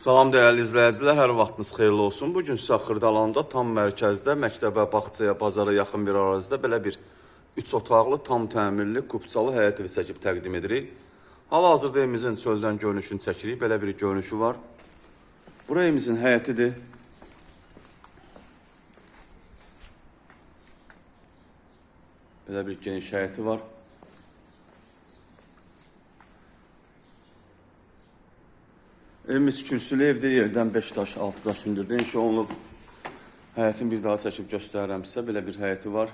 Salam dəyərli izləyicilər, hər vaxtınız xeyirli olsun. Bu gün sizə Xırdalanda tam mərkəzdə, məktəbə, bağçaya, bazara yaxın bir ərazidə belə bir 3 otaqlı, tam təmirli, kupçalı həyət evi çəkib təqdim edirik. Hal-hazırda evimizin çöldən görünüşünü çəkirik. Belə bir görünüşü var. Bura evimizin həyətidir. Belə bir geniş həyəti var. Evimiz kürsülü evdə yerdən 5 daş, 6 daş hündürdə inşa olunub. Həyətin bir daha çəkib göstərirəm sizə. Belə bir həyəti var.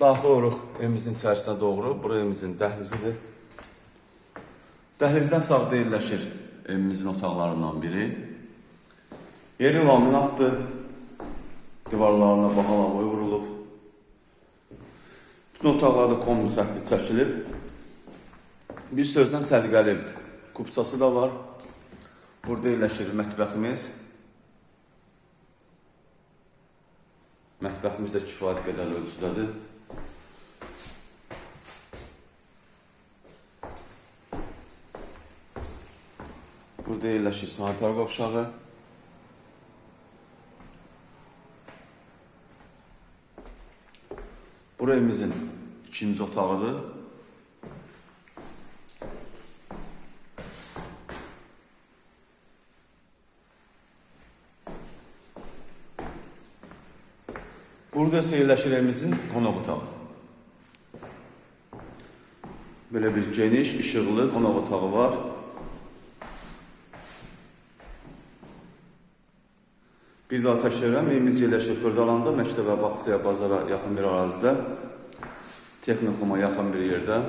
Daxil oluruq evimizin içərisinə doğru. Bura evimizin dəhlizidir. Dəhlizdən sağda yerləşir evimizin otaqlarından biri. Yeri laminatdır. Divarlarına bahalavoy vurulub. Bütün otaqlarda kombi xətti. Bir sözlə səliqəli evdir. Kupçası da var. Burada yerləşir mətbəximiz. Mətbəximiz də kifayət qədər ölçüdədir. Burada yerləşir sanitar qovşağı. Bura evimizin ikinci otağıdır. Burada qonaq otağı. Belə bir geniş, işıqlı qonaq otağı var. Bir daha təşkiləm, evimiz yerləşir Xırdalanda, məktəbə, bağçaya, bazara yaxın bir ərazidə, texnikuma yaxın bir yerdə.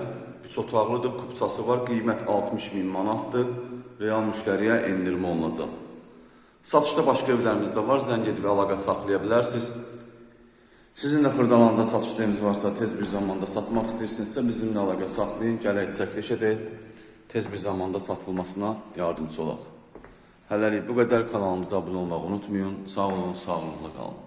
Üç otaqlıdır, kupçası var, qiymət 60 min manatdır, real müştəriyə endirmə olunacaq. Satışda başqa evlərimiz də var, zəng edib əlaqə saxlaya bilərsiniz. Sizin də Xırdalanda satışlarınız varsa, tez bir zamanda satmaq istəyirsinizsə, bizimlə əlaqə saxlayın, gələk çəkiliş edək, tez bir zamanda satılmasına yardımcı olaq. Hələlik bu qədər kanalımıza abunə olmağı unutmayın. Sağ olun, sağlıqla qalın.